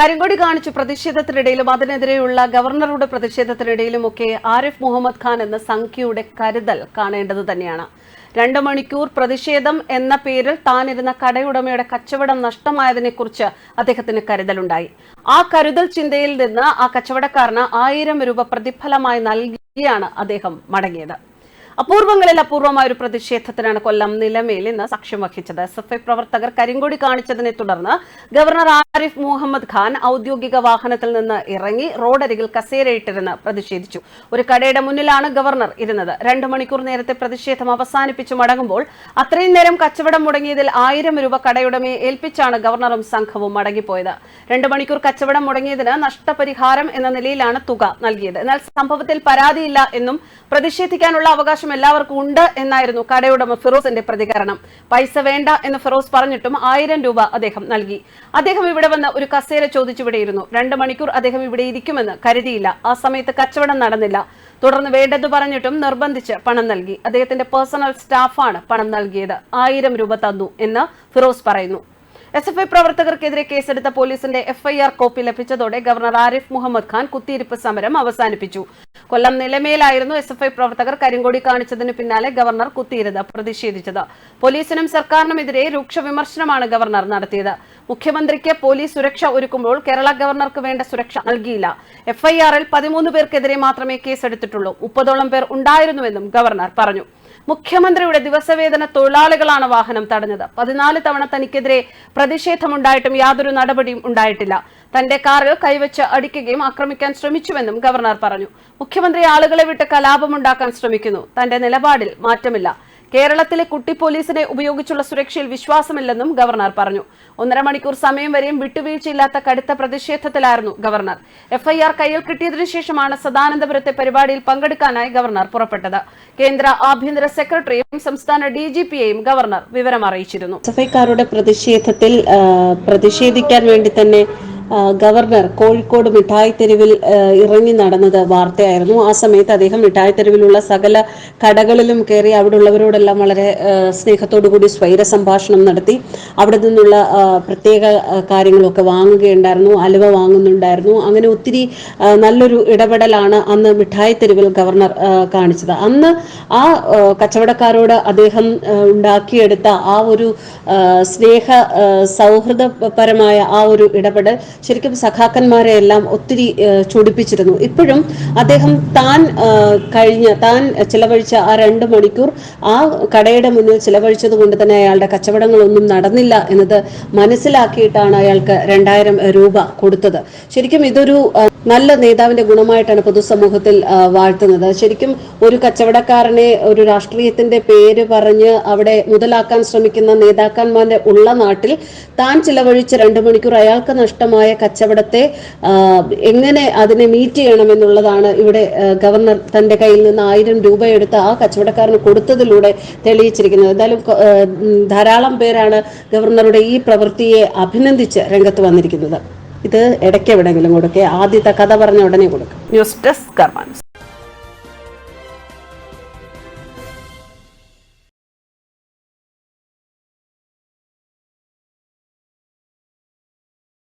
കരിങ്കൊടി കാണിച്ചു. പ്രതിഷേധത്തിനിടയിലും അതിനെതിരെയുള്ള ഗവർണറുടെ പ്രതിഷേധത്തിനിടയിലും ഒക്കെ ആരിഫ് മുഹമ്മദ് ഖാൻ എന്ന സംഖ്യയുടെ കരുതൽ കാണേണ്ടത് തന്നെയാണ്. രണ്ട് മണിക്കൂർ പ്രതിഷേധം എന്ന പേരിൽ താനിരുന്ന കടയുടമയുടെ കച്ചവടം നഷ്ടമായതിനെക്കുറിച്ച് അദ്ദേഹത്തിന് കരുതലുണ്ടായി. ആ കരുതൽ ചിന്തയിൽ നിന്ന് ആ കച്ചവടക്കാരന് ആയിരം രൂപ പ്രതിഫലമായി നൽകിയാണ് അദ്ദേഹം മടങ്ങിയത്. അപൂർവങ്ങളിൽ അപൂർവമായ ഒരു പ്രതിഷേധത്തിനാണ് കൊല്ലം നിലമേൽ ഇന്ന് സാക്ഷ്യം വഹിച്ചത്. എസ് എഫ് ഐ പ്രവർത്തകർ കരിങ്കൊടി കാണിച്ചതിനെ തുടർന്ന് ഗവർണർ ആരിഫ് മുഹമ്മദ് ഖാൻ ഔദ്യോഗിക വാഹനത്തിൽ നിന്ന് ഇറങ്ങി റോഡരികിൽ കസേരയിട്ടിരുന്ന് പ്രതിഷേധിച്ചു. ഒരു കടയുടെ മുന്നിലാണ് ഗവർണർ ഇരുന്നത്. രണ്ടു മണിക്കൂർ നേരത്തെ പ്രതിഷേധം അവസാനിപ്പിച്ചു മടങ്ങുമ്പോൾ അത്രയും നേരം കച്ചവടം മുടങ്ങിയതിൽ ആയിരം രൂപ കടയുടമയെ ഏൽപ്പിച്ചാണ് ഗവർണറും സംഘവും മടങ്ങിപ്പോയത്. രണ്ടു മണിക്കൂർ കച്ചവടം മുടങ്ങിയതിന് നഷ്ടപരിഹാരം എന്ന നിലയിലാണ് തുക നൽകിയത്. എന്നാൽ സംഭവത്തിൽ പരാതിയില്ല എന്നും പ്രതിഷേധിക്കാനുള്ള അവകാശം എല്ലാവർക്കും ഉണ്ട് എന്നായിരുന്നു കടയുടമ ഫിറോസിന്റെ പ്രതികരണം. പൈസ വേണ്ട എന്ന് ഫിറോസ് പറഞ്ഞിട്ടും ആയിരം രൂപ അദ്ദേഹം നൽകി. അദ്ദേഹം ഇവിടെ വന്ന് ഒരു കസേര ചോദിച്ചിവിടെയിരുന്നു. രണ്ട് മണിക്കൂർ അദ്ദേഹം ഇവിടെ ഇരിക്കുമെന്ന് കരുതിയില്ല. ആ സമയത്ത് കച്ചവടം നടന്നില്ല. തുടർന്ന് വേണ്ടത് പറഞ്ഞിട്ടും നിർബന്ധിച്ച് പണം നൽകി. അദ്ദേഹത്തിന്റെ പേഴ്സണൽ സ്റ്റാഫാണ് പണം നൽകിയത്. ആയിരം രൂപ തന്നു എന്ന് ഫിറോസ് പറയുന്നു. എസ് എഫ് ഐ പ്രവർത്തകർക്കെതിരെ കേസെടുത്ത പോലീസിന്റെ എഫ്ഐആർ കോപ്പി ലഭിച്ചതോടെ ഗവർണർ ആരിഫ് മുഹമ്മദ് ഖാൻ കുത്തിയിരിപ്പ് സമരം അവസാനിപ്പിച്ചു. കൊല്ലം നിലമേലായിരുന്നു എസ് എഫ് ഐ പ്രവർത്തകർ കരിങ്കൊടി കാണിച്ചതിന് പിന്നാലെ ഗവർണർ കുത്തിയിരുന്ന് പ്രതിഷേധിച്ചത്. പോലീസിനും സർക്കാരിനുമെതിരെ രൂക്ഷ വിമർശനമാണ് ഗവർണർ നടത്തിയത്. മുഖ്യമന്ത്രിക്ക് പോലീസ് സുരക്ഷ ഒരുക്കുമ്പോൾ കേരള ഗവർണർക്ക് വേണ്ട സുരക്ഷ നൽകിയില്ല. എഫ്ഐആറിൽ പതിമൂന്ന് പേർക്കെതിരെ മാത്രമേ കേസെടുത്തിട്ടുള്ളൂ. മുപ്പതോളം പേർ ഉണ്ടായിരുന്നുവെന്നും ഗവർണർ പറഞ്ഞു. മുഖ്യമന്ത്രിയുടെ ദിവസവേതന തൊഴിലാളികളാണ് വാഹനം തടഞ്ഞത്. പതിനാല് തവണ തനിക്കെതിരെ പ്രതിഷേധമുണ്ടായിട്ടും യാതൊരു നടപടിയും ഉണ്ടായിട്ടില്ല. തന്റെ കാറിൽ കൈവച്ച് അടിക്കുകയും ആക്രമിക്കാൻ ശ്രമിച്ചുവെന്നും ഗവർണർ പറഞ്ഞു. മുഖ്യമന്ത്രി ആളുകളെ വിട്ട് കലാപമുണ്ടാക്കാൻ ശ്രമിക്കുന്നു. തന്റെ നിലപാടിൽ മാറ്റമില്ല. കേരളത്തിലെ കുട്ടി പോലീസിനെ ഉപയോഗിച്ചുള്ള സുരക്ഷയിൽ വിശ്വാസമില്ലെന്നും ഗവർണർ പറഞ്ഞു. ഒന്നര മണിക്കൂർ സമയം വരെയും വിട്ടുവീഴ്ചയില്ലാത്ത കടുത്ത പ്രതിഷേധത്തിലായിരുന്നു ഗവർണർ. എഫ്ഐആർ കയ്യിൽ കിട്ടിയതിനു ശേഷമാണ് സദാനന്ദപുരത്തെ പരിപാടിയിൽ പങ്കെടുക്കാനായി ഗവർണർ പുറപ്പെട്ടത്. കേന്ദ്ര ആഭ്യന്തര സെക്രട്ടറിയും സംസ്ഥാന ഡി ജി പിയെയും ഗവർണർ വിവരം അറിയിച്ചിരുന്നു പ്രതിഷേധത്തിൽ പ്രതിഷേധിക്കാൻ വേണ്ടി തന്നെ ഗവർണർ കോഴിക്കോട് മിഠായി തെരുവിൽ ഇറങ്ങി നടന്നത് വാർത്തയായിരുന്നു. ആ സമയത്ത് അദ്ദേഹം മിഠായി തെരുവിലുള്ള സകല കടകളിലും കയറി അവിടെ ഉള്ളവരോടെല്ലാം വളരെ സ്നേഹത്തോടുകൂടി സ്വൈര സംഭാഷണം നടത്തി. അവിടെ നിന്നുള്ള പ്രത്യേക കാര്യങ്ങളൊക്കെ വാങ്ങുകയുണ്ടായിരുന്നു അലുവ വാങ്ങുന്നുണ്ടായിരുന്നു. അങ്ങനെ ഒത്തിരി നല്ലൊരു ഇടപെടലാണ് അന്ന് മിഠായി തെരുവിൽ ഗവർണർ കാണിച്ചത്. അന്ന് ആ കച്ചവടക്കാരോട് അദ്ദേഹം ഉണ്ടാക്കിയെടുത്ത ആ ഒരു സ്നേഹ സൗഹൃദപരമായ ആ ഒരു ഇടപെടൽ ശരിക്കും സഖാക്കന്മാരെ എല്ലാം ഒത്തിരി ചൊടിപ്പിച്ചിരുന്നു. ഇപ്പോഴും അദ്ദേഹം താൻ കഴിഞ്ഞ താൻ ചിലവഴിച്ച ആ രണ്ട് മണിക്കൂർ ആ കടയുടെ മുന്നിൽ ചിലവഴിച്ചത് കൊണ്ട് തന്നെ അയാളുടെ കച്ചവടങ്ങളൊന്നും നടന്നില്ല എന്നത് മനസ്സിലാക്കിയിട്ടാണ് അയാൾക്ക് രണ്ടായിരം രൂപ കൊടുത്തത്. ശരിക്കും ഇതൊരു നല്ല നേതാവിന്റെ ഗുണമായിട്ടാണ് പൊതുസമൂഹത്തിൽ വാഴ്ത്തുന്നത്. ശരിക്കും ഒരു കച്ചവടക്കാരനെ ഒരു രാഷ്ട്രീയത്തിന്റെ പേര് പറഞ്ഞ് അവിടെ മുതലാക്കാൻ ശ്രമിക്കുന്ന നേതാക്കന്മാരെ ഉള്ള നാട്ടിൽ താൻ ചിലവഴിച്ച രണ്ട് മണിക്കൂർ അയാൾക്ക് നഷ്ടമായ കച്ചവടത്തെ എങ്ങനെ അതിനെ മീറ്റ് ചെയ്യണമെന്നുള്ളതാണ് ഇവിടെ ഗവർണർ തന്റെ കയ്യിൽ നിന്ന് ആയിരം രൂപ എടുത്ത് ആ കച്ചവടക്കാരന് കൊടുത്തതിലൂടെ തെളിയിച്ചിരിക്കുന്നത്. എന്തായാലും ധാരാളം പേരാണ് ഗവർണറുടെ ഈ പ്രവൃത്തിയെ അഭിനന്ദിച്ച് രംഗത്ത് വന്നിരിക്കുന്നത്. ഇത് ഇടയ്ക്ക് എവിടെയെങ്കിലും കൊടുക്കുക. ആദ്യത്തെ കഥ പറഞ്ഞ ഉടനെ കൊടുക്കുക ന്യൂസ് ഡെസ്ക്